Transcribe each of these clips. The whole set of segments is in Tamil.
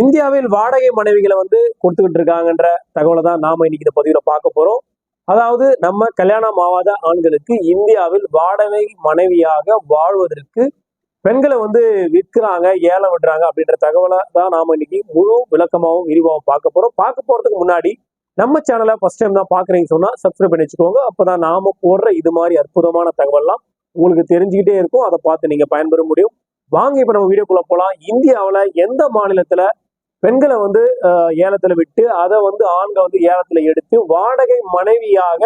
இந்தியாவில் வாடகை மனைவிகளை வந்து கொடுத்துக்கிட்டு இருக்காங்கன்ற தகவலை தான் நாம இன்னைக்கு இந்த பதிவுல பார்க்க போறோம். அதாவது நம்ம கல்யாணம் ஆகாத ஆண்களுக்கு இந்தியாவில் வாடகை மனைவியாக வாழ்வதற்கு பெண்களை வந்து விற்கிறாங்க ஏலம் விடுறாங்க அப்படின்ற தகவலை தான் நாம இன்னைக்கு முழு விளக்கமாகவும் விரிவாகவும் பார்க்க போறோம். பார்க்க போறதுக்கு முன்னாடி நம்ம சேனலை ஃபர்ஸ்ட் டைம் தான் பாக்குறீங்க சொன்னா சப்ஸ்கிரைப் பண்ணி வச்சுக்கோங்க. அப்பதான் நாம போடுற இது மாதிரி அற்புதமான தகவல்லாம் உங்களுக்கு தெரிஞ்சுக்கிட்டே இருக்கும். அதை பார்த்து நீங்க பயன்பெற முடியும். வாங்க இப்ப நம்ம வீடியோக்குள்ள போலாம். இந்தியாவில் எந்த மாநிலத்துல பெண்களை வந்து ஏலத்துல விட்டு அதை வந்து ஆண்கள் வந்து ஏலத்துல எடுத்து வாடகை மனைவியாக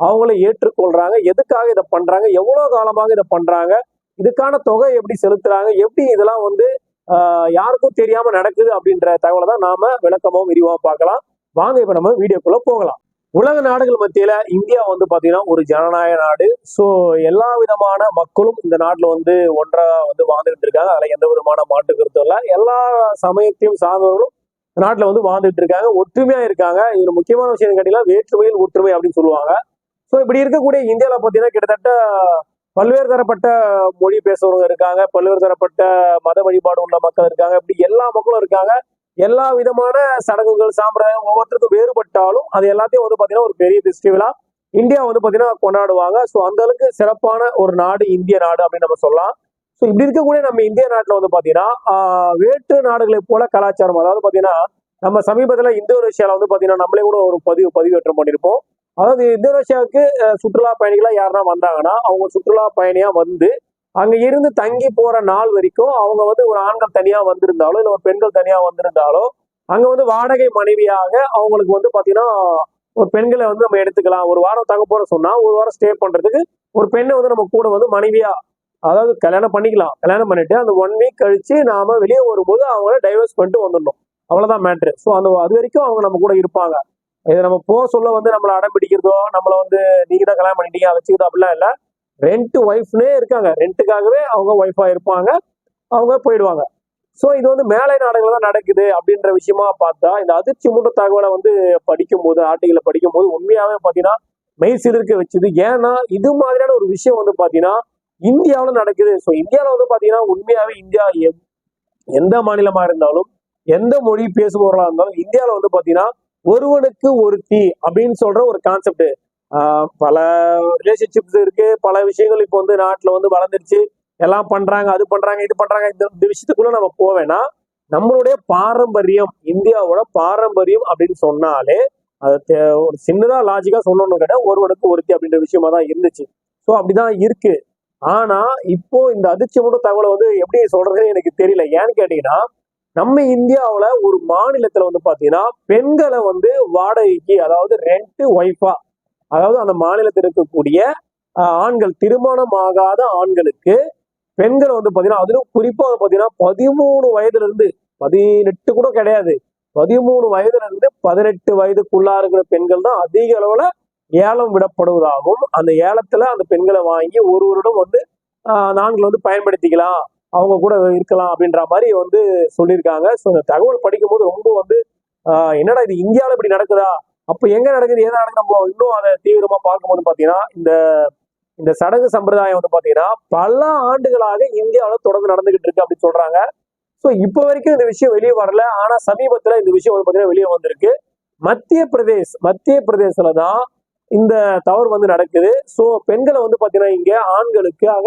அவங்கள ஏற்றுக்கொள்றாங்க. எதுக்காக இதை பண்றாங்க? எவ்வளவு காலமாக இதை பண்றாங்க? இதுக்கான தொகை எப்படி செலுத்துறாங்க? எப்படி இதெல்லாம் வந்து யாருக்கும் தெரியாம நடக்குது அப்படின்ற தகவலை தான் நாம விளக்கமாவும் விரிவாக பார்க்கலாம். வாங்க இப்ப நம்ம வீடியோக்குள்ள போகலாம். உலக நாடுகள் மத்தியில இந்தியா வந்து பாத்தீங்கன்னா ஒரு ஜனநாயக நாடு. ஸோ எல்லா விதமான மக்களும் இந்த நாட்டில் வந்து ஒன்றா வந்து வாழ்ந்துகிட்டு இருக்காங்க. அதில் எந்த விதமான மாற்று கருத்தும் இல்லை. எல்லா சமயத்தையும் சார்ந்தவர்களும் நாட்டில் வந்து வாழ்ந்துட்டு இருக்காங்க. ஒற்றுமையா இருக்காங்க. இதுல முக்கியமான விஷயம் கேட்டீங்கன்னா வேற்றுமையில் ஒற்றுமை அப்படின்னு சொல்லுவாங்க. ஸோ இப்படி இருக்கக்கூடிய இந்தியாவில் பார்த்தீங்கன்னா கிட்டத்தட்ட பல்வேறு தரப்பட்ட மொழி பேசுறவங்க இருக்காங்க. பல்வேறு தரப்பட்ட மத வழிபாடு உள்ள மக்கள் இருக்காங்க. இப்படி எல்லா மக்களும் இருக்காங்க. எல்லா விதமான சடங்குகள் சாம்பிரதாயம் ஒவ்வொருத்தருக்கும் வேறுபட்டாலும் அது எல்லாத்தையும் வந்து பார்த்தீங்கன்னா ஒரு பெரிய ஃபெஸ்டிவலா இந்தியா வந்து பார்த்தீங்கன்னா கொண்டாடுவாங்க. ஸோ அந்த அளவுக்கு சிறப்பான ஒரு நாடு இந்திய நாடு அப்படின்னு நம்ம சொல்லலாம். ஸோ இப்படி இருக்கக்கூடிய நம்ம இந்திய நாட்டில் வந்து பார்த்தீங்கன்னா வேற்று நாடுகளை போல கலாச்சாரம். அதாவது பார்த்தீங்கன்னா நம்ம சமீபத்தில் இந்தோனேஷியாவில் வந்து பார்த்தீங்கன்னா நம்மளே கூட ஒரு பதிவு பதிவேற்றம் பண்ணியிருப்போம் அதாவது இந்தோனேஷியாவுக்கு சுற்றுலா பயணிகளாக யாருன்னா வந்தாங்கன்னா அவங்க சுற்றுலா பயணியா வந்து அங்க இருந்து தங்கி போற நாள் வரைக்கும் அவங்க வந்து ஒரு ஆண்கள் தனியா வந்திருந்தாலோ இல்ல ஒரு பெண்கள் தனியா வந்திருந்தாலோ அங்க வந்து வாடகை மனைவியாக அவங்களுக்கு வந்து பாத்தீங்கன்னா ஒரு பெண்களை வந்து நம்ம எடுத்துக்கலாம். ஒரு வாரம் தங்க போற சொன்னா ஒரு வாரம் ஸ்டே பண்றதுக்கு ஒரு பெண்ணை வந்து நம்ம கூட வந்து மனைவியா அதாவது கல்யாணம் பண்ணிக்கலாம். கல்யாணம் பண்ணிட்டு அந்த ஒன் வீக் கழிச்சு நாம வெளியே வரும்போது அவங்கள டைவர்ஸ் பண்ணிட்டு வந்துடணும். அவ்வளவுதான் மேட்ரு ஸோ அந்த அது வரைக்கும் அவங்க நம்ம கூட இருப்பாங்க. இதை நம்ம போக சொல்ல வந்து நம்மளை அடம் பிடிக்கிறதோ நம்மளை வந்து நீங்க தான் கல்யாணம் பண்ணிட்டீங்க வச்சுக்கிறதோ அப்படிலாம் இல்லை. ரெண்ட் ஒய்ஃப்னே இருக்காங்க. ரெண்ட்டுக்காகவே அவங்க ஒய்ஃபா இருப்பாங்க. அவங்க போயிடுவாங்க. ஸோ இது வந்து மேலை நாடுகள் தான் நடக்குது அப்படின்ற விஷயமா பார்த்தா இந்த அதிர்ச்சி மூட்ட தகவலை வந்து படிக்கும்போது ஆர்டிகளை படிக்கும்போது உண்மையாவே பார்த்தீங்கன்னா மெய் சிலிருக்க வச்சுது. ஏன்னா இது மாதிரியான ஒரு விஷயம் வந்து பார்த்தீங்கன்னா இந்தியாவில் நடக்குது. ஸோ இந்தியாவில் வந்து பார்த்தீங்கன்னா உண்மையாவே இந்தியா எந்த மாநிலமா இருந்தாலும் எந்த மொழி பேசுபவர்களாக இருந்தாலும் இந்தியாவில் வந்து பார்த்தீங்கன்னா ஒருவனுக்கு ஒருத்தி அப்படின்னு சொல்ற ஒரு கான்செப்ட் பல ரிலேஷன்ஷிப்ஸ் இருக்கு. பல விஷயங்கள் இப்போ வந்து நாட்டில் வந்து வளர்ந்துருச்சு. எல்லாம் பண்றாங்க அது பண்றாங்க இது பண்றாங்க. இந்த விஷயத்துக்குள்ள நம்ம போவேன்னா நம்மளுடைய பாரம்பரியம் இந்தியாவோட பாரம்பரியம் அப்படின்னு சொன்னாலே அது தே- ஒரு சின்னதா லாஜிக்கா சொல்லணும் கேட்டா ஒருவனுக்கு ஒருத்தி அப்படின்ற விஷயமா தான் இருந்துச்சு. ஸோ அப்படிதான் இருக்கு. ஆனா இப்போ இந்த அதிர்ச்சி மட்டும் தகவலை வந்து எப்படி சொல்றதுன்னு எனக்கு தெரியல. ஏன்னு கேட்டீங்கன்னா நம்ம இந்தியாவில் ஒரு மாநிலத்துல வந்து பாத்தீங்கன்னா பெண்களை வந்து வாடகைக்கு அதாவது ரெண்ட் ஒய்ஃபா அதாவது அந்த மாநிலத்தில் இருக்கக்கூடிய ஆண்கள் திருமணம் ஆகாத ஆண்களுக்கு பெண்கள் வந்து பார்த்தீங்கன்னா அதிலும் குறிப்பாக பார்த்தீங்கன்னா பதிமூணு வயதுல இருந்து பதினெட்டு கூட கிடையாது. பதிமூணு வயதுல இருந்து பதினெட்டு வயதுக்குள்ளா இருக்கிற பெண்கள் தான் அதிக அளவுல ஏலம் விடப்படுவதாகவும் அந்த ஏலத்துல அந்த பெண்களை வாங்கி ஒரு வருடம் வந்து ஆஹ், வந்து பயன்படுத்திக்கலாம் அவங்க கூட இருக்கலாம் அப்படின்ற மாதிரி வந்து சொல்லியிருக்காங்க. ஸோ இந்த தகவல் படிக்கும்போது ரொம்ப வந்து ஆஹ், என்னடா இது இந்தியாவில் இப்படி நடக்குதா? அப்ப எங்க நடக்குது எதை நடக்குது நம்ம இன்னும் அதை தீவிரமா பார்க்கும்போது பாத்தீங்கன்னா இந்த இந்த சடங்கு சம்பிரதாயம் வந்து பாத்தீங்கன்னா பல ஆண்டுகளாக இந்தியாவில் தொடர்ந்து நடந்துகிட்டு இருக்கு அப்படின்னு சொல்றாங்க. ஸோ இப்போ வரைக்கும் இந்த விஷயம் வெளியே வரல. ஆனா சமீபத்துல இந்த விஷயம் வந்து பாத்தீங்கன்னா வெளியே வந்திருக்கு. மத்திய பிரதேஷ் மத்திய பிரதேசில தான் இந்த தவறு வந்து நடக்குது. ஸோ பெண்களை வந்து பாத்தீங்கன்னா இங்க ஆண்களுக்காக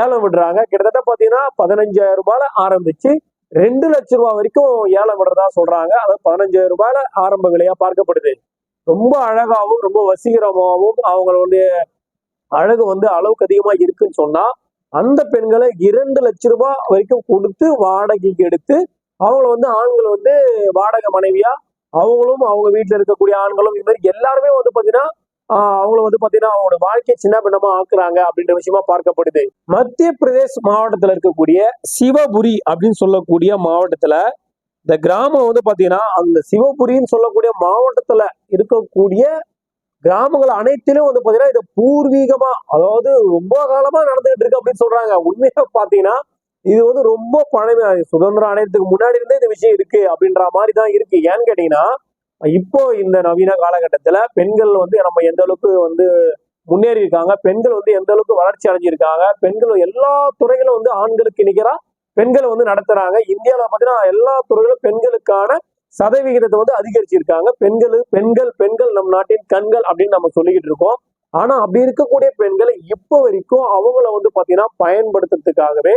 ஏலம் விடுறாங்க. கிட்டத்தட்ட பாத்தீங்கன்னா பதினஞ்சாயிரம் ரூபாயில ஆரம்பிச்சு ரெண்டு லட்சம் ரூபாய் வரைக்கும் ஏலம் விடுறதா சொல்றாங்க. அது பதினஞ்சாயிரம் ரூபாயில ஆரம்ப விலையா பார்க்கப்படுது. ரொம்ப அழகாகவும் ரொம்ப வசீகரமாகவும் அவங்களுடைய அழகு வந்து அளவுக்கு அதிகமா இருக்குன்னு சொன்னா அந்த பெண்களை இரண்டு லட்ச ரூபாய் வரைக்கும் கொடுத்து வாடகைக்கு எடுத்து அவங்கள வந்து ஆண்கள் வந்து வாடகை மனைவியா அவங்களும் அவங்க வீட்டில் இருக்கக்கூடிய ஆண்களும் இது மாதிரி எல்லாருமே வந்து பார்த்தீங்கன்னா அவங்கள வந்து பார்த்தீங்கன்னா அவங்களோட வாழ்க்கையை சின்ன பின்னமா ஆக்குறாங்க அப்படின்ற விஷயமா பார்க்கப்படுது. மத்திய பிரதேஷ் மாவட்டத்தில் இருக்கக்கூடிய சிவபுரி அப்படின்னு சொல்லக்கூடிய மாவட்டத்தில் இந்த கிராமம் வந்து பார்த்தீங்கன்னா அந்த சிவபுரின்னு சொல்லக்கூடிய மாவட்டத்தில் இருக்கக்கூடிய கிராமங்கள் அனைத்திலும் வந்து பார்த்தீங்கன்னா இது பூர்வீகமாக அதாவது ரொம்ப காலமாக நடந்துகிட்டு இருக்கு அப்படின்னு சொல்றாங்க. உண்மையாக பார்த்தீங்கன்னா இது வந்து ரொம்ப பழமை சுதந்திரம் அடையத்துக்கு முன்னாடி இருந்தே இந்த விஷயம் இருக்கு அப்படின்ற மாதிரி தான் இருக்கு. ஏன்னு கேட்டீங்கன்னா இப்போ இந்த நவீன காலகட்டத்தில் பெண்கள் வந்து நம்ம எந்த அளவுக்கு வந்து முன்னேறி இருக்காங்க பெண்கள் வந்து எந்த அளவுக்கு வளர்ச்சி அடைஞ்சிருக்காங்க பெண்கள் எல்லா துறைகளும் வந்து ஆண்களுக்கு நிகராக பெண்களை வந்து நடத்துறாங்க. இந்தியாவில் பார்த்தீங்கன்னா எல்லா துறையிலும் பெண்களுக்கான சதவிகிதத்தை வந்து அதிகரிச்சிருக்காங்க. பெண்கள் பெண்கள் பெண்கள் நம் நாட்டின் கண்கள் அப்படின்னு நம்ம சொல்லிக்கிட்டு இருக்கோம். ஆனா அப்படி இருக்கக்கூடிய பெண்களை இப்போ வரைக்கும் அவங்கள வந்து பாத்தீங்கன்னா பயன்படுத்துறதுக்காகவே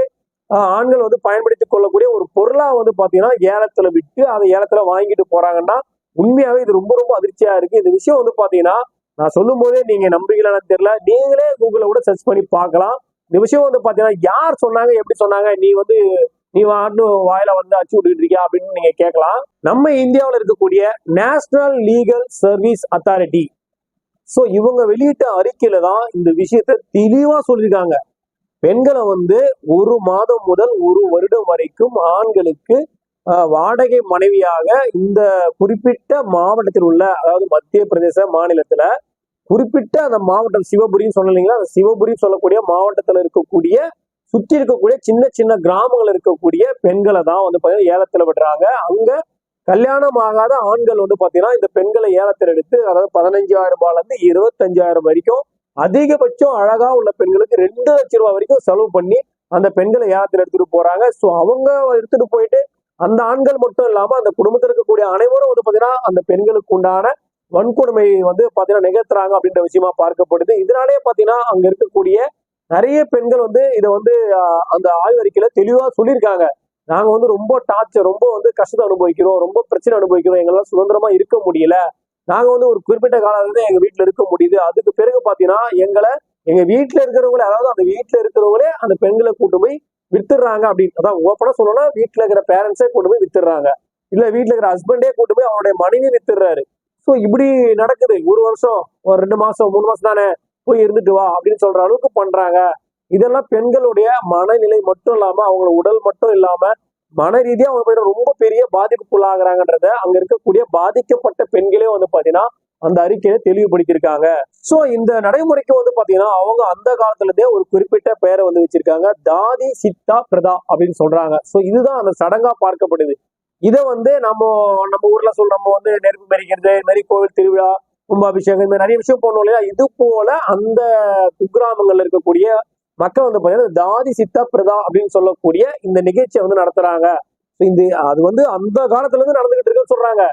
ஆண்கள் வந்து பயன்படுத்திக் கொள்ளக்கூடிய ஒரு பொருளா வந்து பாத்தீங்கன்னா ஏலத்துல விட்டு அதை ஏலத்துல வாங்கிட்டு போறாங்கன்னா உண்மையாவே இது ரொம்ப ரொம்ப அதிர்ச்சியா இருக்கு. இந்த விஷயம் வந்து பாத்தீங்கன்னா நான் சொல்லும் போதே நீங்க நம்புறீங்களான்னு தெரியல. நீங்களே கூகுள கூட சர்ச் பண்ணி பார்க்கலாம். இந்த விஷயம் வந்து பாத்தீங்கன்னா யார் சொன்னாங்க எப்படி சொன்னாங்க நீ வந்து நீ வாட்டு வாயில வந்து அச்சு விட்டுட்டு இருக்கியா அப்படின்னு நீங்க கேட்கலாம். நம்ம இந்தியாவில் இருக்கக்கூடிய national legal service authority so இவங்க வெளியிட்ட அறிக்கையில தான் இந்த விஷயத்த தெளிவா சொல்லியிருக்காங்க. பெண்களை வந்து ஒரு மாதம் முதல் ஒரு வருடம் வரைக்கும் ஆண்களுக்கு வாடகை மனைவியாக இந்த குறிப்பிட்ட மாவட்டத்தில் உள்ள அதாவது மத்திய பிரதேச மாநிலத்துல குறிப்பிட்ட அந்த மாவட்டம் சிவபுரின்னு சொன்னீங்களா அந்த சிவபுரின்னு சொல்லக்கூடிய மாவட்டத்தில் இருக்கக்கூடிய சுற்றி இருக்கக்கூடிய சின்ன சின்ன கிராமங்கள் இருக்கக்கூடிய பெண்களை தான் வந்து பார்த்தீங்கன்னா ஏலத்தில் விடுறாங்க. அங்கே கல்யாணம் ஆகாத ஆண்கள் வந்து பார்த்தீங்கன்னா இந்த பெண்களை ஏலத்தில் எடுத்து அதாவது பதினஞ்சாயிரம் ரூபாயிலேருந்து இருபத்தஞ்சாயிரம் வரைக்கும் அதிகபட்சம் அழகா உள்ள பெண்களுக்கு ரெண்டு லட்சம் ரூபாய் வரைக்கும் செலவு பண்ணி அந்த பெண்களை ஏலத்தில் எடுத்துட்டு போறாங்க. ஸோ அவங்க எடுத்துட்டு போயிட்டு அந்த ஆண்கள் மட்டும் இல்லாம அந்த குடும்பத்தில் இருக்கக்கூடிய அனைவரும் வந்து பார்த்தீங்கன்னா அந்த பெண்களுக்கு உண்டான வன்கொடுமை வந்து பாத்தீங்கன்னா நிகழ்த்துறாங்க அப்படின்ற விஷயமா பார்க்கப்படுது. இதனாலே பாத்தீங்கன்னா அங்க இருக்கக்கூடிய நிறைய பெண்கள் வந்து இதை வந்து அந்த ஆய்வறிக்கையில தெளிவா சொல்லியிருக்காங்க. நாங்க வந்து ரொம்ப டார்ச்சர் ரொம்ப வந்து கஷ்டத்தை அனுபவிக்கிறோம் ரொம்ப பிரச்சனை அனுபவிக்கிறோம் எங்களால் சுதந்திரமா இருக்க முடியல. நாங்க வந்து ஒரு குறிப்பிட்ட காலம் வந்து எங்க வீட்டுல இருக்க முடியுது. அதுக்கு பிறகு பாத்தீங்கன்னா எங்களை எங்க வீட்டுல இருக்கிறவங்களே அதாவது அந்த வீட்டுல இருக்கிறவங்களே அந்த பெண்களை கூட்டு போய் வித்துடுறாங்க அப்படின்னு. அதான் ஓப்பனா சொல்லணும்னா வீட்டுல இருக்கிற பேரண்ட்ஸே கூட்டு போய் வித்துடுறாங்க. இல்ல வீட்டுல இருக்கிற ஹஸ்பண்டே கூட்டு போய் அவருடைய மனைவி வித்துடுறாரு. ஸோ இப்படி நடக்குது. ஒரு வருஷம் ஒரு ரெண்டு மாசம் மூணு மாசம் தானே போய் இருந்துட்டு வா அப்படின்னு சொல்ற அளவுக்கு பண்றாங்க. இதெல்லாம் பெண்களுடைய மனநிலை மட்டும் இல்லாம அவங்களோட உடல் மட்டும் இல்லாம மன ரீதியா அவங்க ரொம்ப பெரிய பாதிப்புக்குள்ளாகிறாங்கன்றத அங்க இருக்கக்கூடிய பாதிக்கப்பட்ட பெண்களே வந்து பாத்தீங்கன்னா அந்த அறிக்கையை தெளிவுபடுத்தியிருக்காங்க. சோ இந்த நடைமுறைக்கு வந்து பாத்தீங்கன்னா அவங்க அந்த காலத்துல இருந்தே ஒரு குறிப்பிட்ட பெயரை வந்து வச்சிருக்காங்க. தாதி சித்தா பிரதா அப்படின்னு சொல்றாங்க. சோ இதுதான் அந்த சடங்கா பார்க்கப்படுது. இதை வந்து நம்ம நம்ம ஊர்ல சொல்ற நம்ம வந்து நெருப்பு மெரிக்கிறது இது மாதிரி கோவில் திருவிழா கும்பாபிஷேகம் இந்த மாதிரி நிறைய விஷயம் போனோம் இல்லையா? இது போல அந்த குக்கிராமங்கள்ல இருக்கக்கூடிய மக்கள் வந்து பாத்தீங்கன்னா தாதி சித்தா பிரதா அப்படின்னு சொல்லக்கூடிய இந்த நிகழ்ச்சியை வந்து நடத்துறாங்க. இந்த அது வந்து அந்த காலத்துல இருந்து நடந்துகிட்டு இருக்குன்னு சொல்றாங்க.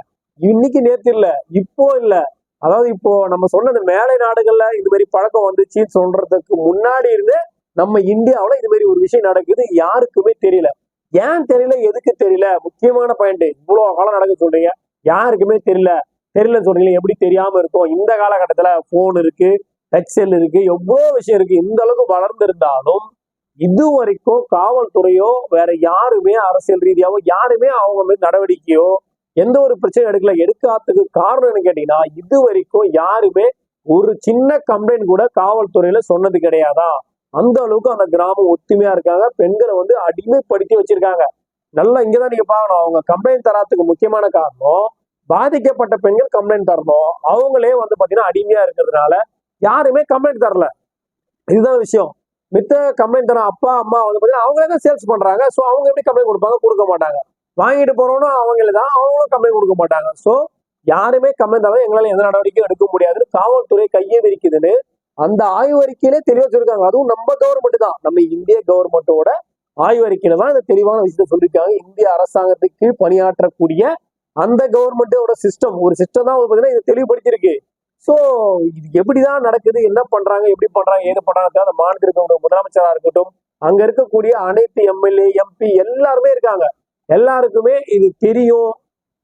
இன்னைக்கு நேத்து இல்ல இப்போ இல்ல. அதாவது இப்போ நம்ம சொன்ன இந்த மேலை நாடுகள்ல இது மாதிரி பழக்கம் வந்துச்சுன்னு சொல்றதுக்கு முன்னாடி இருந்து நம்ம இந்தியாவில இது மாதிரி ஒரு விஷயம் நடக்குது. யாருக்குமே தெரியல. ஏன் தெரியல? எதுக்கு தெரியல? முக்கியமான பாயிண்ட் இவ்வளவு காலம் நடக்க சொல்றீங்க. யாருக்குமே தெரியல. தெரியலன்னு சொல்றீங்களா எப்படி தெரியாம இருக்கும்? இந்த காலகட்டத்துல போன் இருக்கு டச் இருக்கு எவ்வளவு விஷயம் இருக்கு இந்த அளவுக்கு வளர்ந்திருந்தாலும் இது வரைக்கும் காவல்துறையோ வேற யாருமே அரசியல் ரீதியாவோ யாருமே அவங்க மீது நடவடிக்கையோ எந்த ஒரு பிரச்சனையும் எடுக்கல. எடுக்காததுக்கு காரணம் கேட்டீங்கன்னா இது வரைக்கும் யாருமே ஒரு சின்ன கம்ப்ளைண்ட் கூட காவல்துறையில சொன்னது கிடையாதா? அந்த அளவுக்கு அந்த கிராமம் ஒத்துமையா இருக்காங்க. பெண்களை வந்து அடிமைப்படுத்தி வச்சிருக்காங்க. நல்லா இங்கதான் நீங்க பார்க்கணும். அவங்க கம்ப்ளைண்ட் தராதுக்கு முக்கியமான காரணம் பாதிக்கப்பட்ட பெண்கள் கம்ப்ளைண்ட் தரணும். அவங்களே வந்து பாத்தீங்கன்னா அடிமையா இருக்கிறதுனால யாருமே கம்ப்ளைண்ட் தரல. இதுதான் விஷயம். மித்த கம்ப்ளைண்ட் தரோம் அப்பா அம்மா வந்து பாத்தீங்கன்னா அவங்களே தான் சேல்ஸ் பண்றாங்க. ஸோ அவங்க எப்படி கம்ப்ளைண்ட் கொடுப்பாங்க? கொடுக்க மாட்டாங்க. வாங்கிட்டு போறோம்னா அவங்களே தான் அவங்களும் கம்ப்ளைண்ட் கொடுக்க மாட்டாங்க. ஸோ யாருமே கம்ப்ளைண்ட் தர எங்களால எந்த நடவடிக்கையும் எடுக்க முடியாதுன்னு காவல்துறை கையே விரிக்குதுன்னு அந்த ஆய்வறிக்கையிலே தெளிவா சொல்லியிருக்காங்க அதுவும் நம்ம கவர்மெண்ட் தான். நம்ம இந்திய கவர்மெண்ட்டோட ஆய்வறிக்கையில தான் இந்த தெளிவான விஷயத்த சொல்லியிருக்காங்க. இந்திய அரசாங்கத்துக்கு பணியாற்றக்கூடிய அந்த கவர்மெண்ட்டோட சிஸ்டம் ஒரு சிஸ்டம் தான் பார்த்தீங்கன்னா பாத்தீங்கன்னா இது தெளிவுபடுத்தியிருக்கு. ஸோ இது எப்படிதான் நடக்குது? என்ன பண்றாங்க? எப்படி பண்றாங்க? ஏது பண்றாங்க? அந்த மாநிலத்திற்கு முதலமைச்சராக இருக்கட்டும் அங்க இருக்கக்கூடிய அனைத்து எம்எல்ஏ எம்பி எல்லாருமே இருக்காங்க. எல்லாருக்குமே இது தெரியும்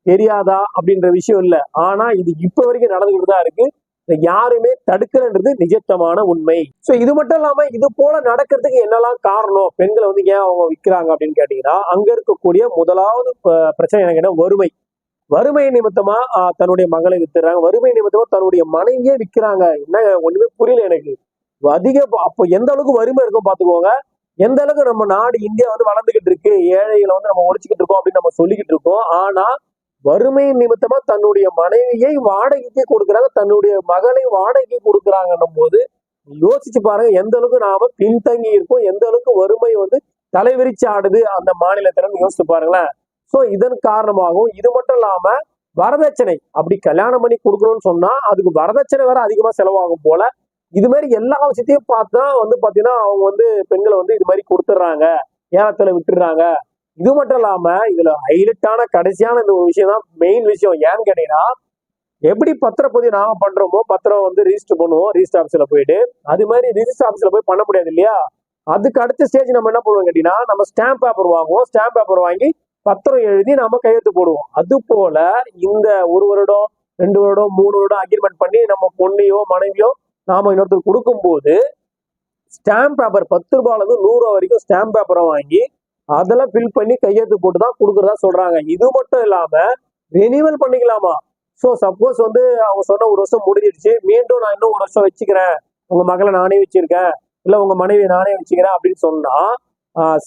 தெரியாதா அப்படின்ற விஷயம் இல்லை. ஆனா இது இப்ப வரைக்கும் நடந்துகிட்டு தான் இருக்கு. யாருமே தடுக்கலன்றது நிஜத்தமான உண்மை. சோ இது மட்டும் இல்லாம இது போல நடக்கிறதுக்கு என்னெல்லாம் காரணம்? பெண்களை வந்து ஏன் அவங்க விற்கிறாங்க அப்படின்னு கேட்டீங்கன்னா அங்க இருக்கக்கூடிய முதலாவது பிரச்சனை எனக்கு என்ன? வறுமை. வறுமை நிமித்தமா தன்னுடைய மகளை வித்துறாங்க. வறுமை நிமித்தமா தன்னுடைய மனைவியே விற்கிறாங்க என்ன ஒண்ணுமே புரியல எனக்கு. அதிக அப்போ எந்த அளவுக்கு வறுமை இருக்கும் பாத்துக்கோங்க எந்த அளவுக்கு நம்ம நாடு இந்தியா வந்து வளர்ந்துகிட்டு இருக்கு. ஏழைகளை வந்து நம்ம ஒழிச்சுக்கிட்டு இருக்கோம் அப்படின்னு நம்ம சொல்லிக்கிட்டு இருக்கோம். ஆனா வறுமையின் நிமித்தமா தன்னுடைய மனைவியை வாடகைக்கு கொடுக்குறாங்க தன்னுடைய மகளை வாடகைக்கு கொடுக்குறாங்கன்னும் போது யோசிச்சு பாருங்க எந்த அளவுக்கு நாம பின்தங்கி இருக்கோம் எந்த அளவுக்கு வறுமை வந்து தலைவிரிச்சு ஆடுது அந்த மாநிலத்திலன்னு யோசிச்சு பாருங்களேன். சோ இதன் காரணமாகவும் இது மட்டும் இல்லாம வரதட்சணை அப்படி கல்யாணம் பண்ணி கொடுக்கணும்னு சொன்னா அதுக்கு வரதட்சணை வேற அதிகமா செலவாகும் போல இது மாதிரி எல்லா விஷயத்தையும் பார்த்தா வந்து பாத்தீங்கன்னா அவங்க வந்து பெண்களை வந்து இது மாதிரி கொடுத்துட்றாங்க. ஏலத்துல விட்டுடுறாங்க. இது மட்டும் இல்லாம இதுல ஹைலைட்டான கடைசியான இந்த ஒரு விஷயம் தான் மெயின் விஷயம். ஏன்னு கேட்டீங்கன்னா எப்படி பத்திரப்பதிவு நாம பண்றோமோ பத்திரம் வந்து ரிஜிஸ்டர் பண்ணுவோம் ரிஜிஸ்டர் ஆஃபீஸ்ல போயிட்டு. அது மாதிரி ரிஜிஸ்டர் ஆஃபீஸ்ல போய் பண்ண முடியாது இல்லையா? அதுக்கு அடுத்த ஸ்டேஜ் நம்ம என்ன பண்ணுவோம் கேட்டீங்கன்னா நம்ம ஸ்டாம்ப் பேப்பர் வாங்குவோம். ஸ்டாம்ப் பேப்பர் வாங்கி பத்திரம் எழுதி நாம கையெழுத்து போடுவோம். அது போல இந்த ஒரு வருடம் ரெண்டு வருடம் மூணு வருடம் அக்ரிமெண்ட் பண்ணி நம்ம பொண்ணையோ மனைவியோ நாம இன்னொருத்தர் கொடுக்கும்போது ஸ்டாம்ப் பேப்பர் பத்து ரூபாயிலிருந்து நூறுரூவா நூறு ரூபா வரைக்கும் ஸ்டாம்ப் பேப்பரை வாங்கி அதெல்லாம் ஃபில் பண்ணி கையெழுத்து போட்டு தான் கொடுக்குறதா சொல்றாங்க. இது மட்டும் இல்லாம ரெனிவல் பண்ணிக்கலாமா? ஸோ சப்போஸ் வந்து அவங்க சொன்ன ஒரு வருஷம் முடிஞ்சிடுச்சு. மீண்டும் நான் இன்னும் ஒரு வருஷம் வச்சுக்கிறேன். உங்க மகளை நானே வச்சிருக்கேன். இல்லை உங்க மனைவியை நானே வச்சுக்கிறேன் அப்படின்னு சொன்னா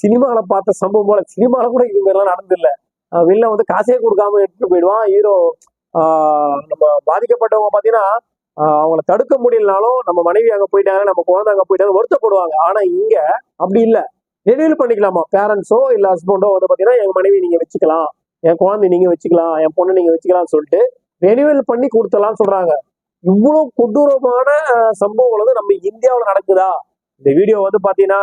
சினிமாவில் பார்த்த சம்பவம் போல சினிமாவில் கூட இது மாதிரிலாம் நடந்தில்ல. வெளில வந்து காசே கொடுக்காம எடுத்துட்டு போயிடுவான். ஹீரோ நம்ம பாதிக்கப்பட்டவங்க பார்த்தீங்கன்னா அவங்கள தடுக்க முடியலனாலும் நம்ம மனைவி அங்கே போயிட்டாங்க நம்ம குழந்தை அங்கே போயிட்டாங்க வருத்தப்படுவாங்க. ஆனால் இங்கே அப்படி இல்லை. ரெனியூல் பண்ணிக்கலாமா? பேரண்ட்ஸோ இல்ல ஹஸ்பண்டோ வந்து பாத்தீங்கன்னா என் மனைவி நீங்க வச்சுக்கலாம். என் குழந்தை நீங்க வச்சுக்கலாம். என் பொண்ணு நீங்க வச்சுக்கலாம்னு சொல்லிட்டு ரெனியூவல் பண்ணி கொடுத்தலாம்னு சொல்றாங்க. இவ்வளவு கொடூரமான சம்பவங்கள் வந்து நம்ம இந்தியாவில் நடக்குதா? இந்த வீடியோ வந்து பாத்தீங்கன்னா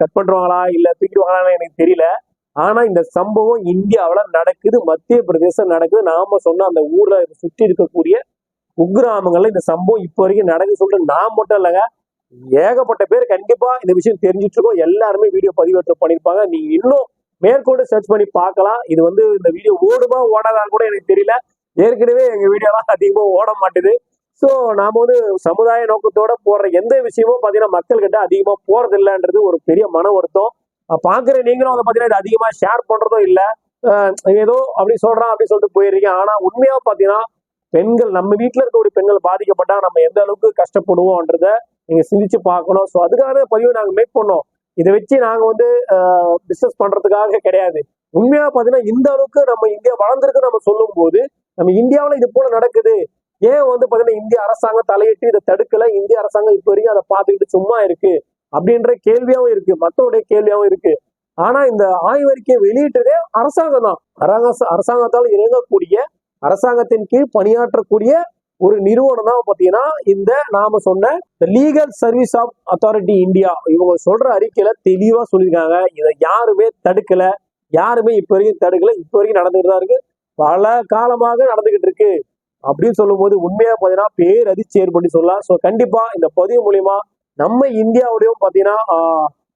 கட் பண்றாங்களா இல்ல தூக்கிடுவாங்களா எனக்கு தெரியல. ஆனா இந்த சம்பவம் இந்தியாவில் நடக்குது மத்திய பிரதேசம் நடக்குது. நாம சொன்ன அந்த ஊர்ல சுற்றி இருக்கக்கூடிய குக்கிராமங்கள்ல இந்த சம்பவம் இப்போ வரைக்கும் நடக்குது சொல்லிட்டு நான் மட்டும் இல்லைங்க. ஏகப்பட்ட பேர் கண்டிப்பா இந்த விஷயம் தெரிஞ்சிட்ருக்கோம் எல்லாருமே வீடியோ பதிவேற்றம் பண்ணிருப்பாங்க. நீங்க இன்னும் மேற்கொண்டு சர்ச் பண்ணி பார்க்கலாம். இது வந்து இந்த வீடியோ ஓடுமா ஓடாதான்னு கூட எனக்கு தெரியல. ஏற்கனவே எங்க வீடியோலாம் அதிகமா ஓட மாட்டுது. ஸோ நாம வந்து சமுதாய நோக்கத்தோட போடுற எந்த விஷயமும் பாத்தீங்கன்னா மக்கள்கிட்ட அதிகமா போறது இல்லைன்றது ஒரு பெரிய மன வருத்தம். பாக்குற நீங்களும் வந்து பாத்தீங்கன்னா இது அதிகமா ஷேர் பண்றதும் இல்ல. ஏதோ அப்படி சொல்றான் அப்படின்னு சொல்லிட்டு போயிருக்கீங்க. ஆனா உண்மையா பாத்தீங்கன்னா பெண்கள் நம்ம வீட்டில் இருக்கக்கூடிய பெண்கள் பாதிக்கப்பட்டா நம்ம எந்த அளவுக்கு கஷ்டப்படுவோன்றத நீங்க சிந்திச்சு பார்க்கணும். ஸோ அதுக்காக பதிவு நாங்கள் மேக் பண்ணோம். இதை வச்சு நாங்கள் வந்து பிஸ்னஸ் பண்றதுக்காக கிடையாது. உண்மையாக பார்த்தீங்கன்னா இந்த அளவுக்கு நம்ம இந்தியா வளர்ந்துருக்கு நம்ம சொல்லும் போது நம்ம இந்தியாவில் இது போல நடக்குது. ஏன் வந்து பார்த்தீங்கன்னா இந்திய அரசாங்கம் தலையிட்டு இதை தடுக்கல? இந்திய அரசாங்கம் இப்போ வரைக்கும் அதை பார்த்துக்கிட்டு சும்மா இருக்கு. அப்படின்ற கேள்வியாகவும் இருக்கு. மக்களுடைய கேள்வியாகவும் இருக்கு. ஆனா இந்த ஆய்வறிக்கை வெளியிட்டதே அரசாங்கம் தான். அரசாங்கத்தால் இறங்கக்கூடிய அரசாங்கத்தின் கீழ் பணியாற்றக்கூடிய ஒரு நிறுவனம் தான் பாத்தீங்கன்னா இந்த நாம சொன்ன legal service of authority India இவங்க சொல்ற அறிக்கையில தெளிவா சொல்லியிருக்காங்க. இதை யாருமே தடுக்கல. யாருமே இப்ப வரைக்கும் தடுக்கல. இப்ப வரைக்கும் நடந்துகிட்டு தான் இருக்கு. பல காலமாக நடந்துகிட்டு இருக்கு. அப்படின்னு சொல்லும்போது உண்மையா பாத்தீங்கன்னா பேர் அதிர்ச்சி ஏற்பட்டு சொல்லலாம். ஸோ கண்டிப்பா இந்த பதிவு மூலியமா நம்ம இந்தியாவுடையும் பாத்தீங்கன்னா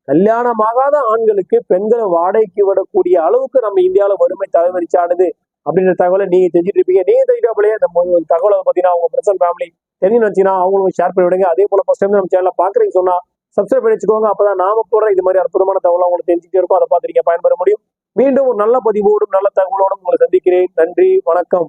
கல்யாணமாகாத ஆண்களுக்கு பெண்களை வாடகைக்கு விடக்கூடிய அளவுக்கு நம்ம இந்தியாவில வறுமை தலைவரிச்சானது அப்படின்ற தகவலை நீங்க தெரிஞ்சுட்டு இருப்பீங்க நீங்க தெரிஞ்சாப்பிலேயே இந்த தகவலை பார்த்தீங்கன்னா உங்க பிரசன்ட் ஃபேமிலி தெரிஞ்சு வச்சுன்னா அவங்களும் ஷேர் பண்ணி விடுங்க. அதே போல ஃபர்ஸ்ட் டைம் நம்ம சேனல்ல பாக்குறீங்க சொன்னா சப்ஸ்கிரைப் பண்ணி வச்சுக்கோங்க. அப்பதான் நாம போடுற இது மாதிரி அற்புதமான தகவலை உங்களுக்கு தெரிஞ்சுட்டே இருக்கும். அதை பார்த்து நீங்க பயன்பெற முடியும். மீண்டும் ஒரு நல்ல பதிவோடும் நல்ல தகவலோடும் உங்களை சந்திக்கிறேன். நன்றி வணக்கம்.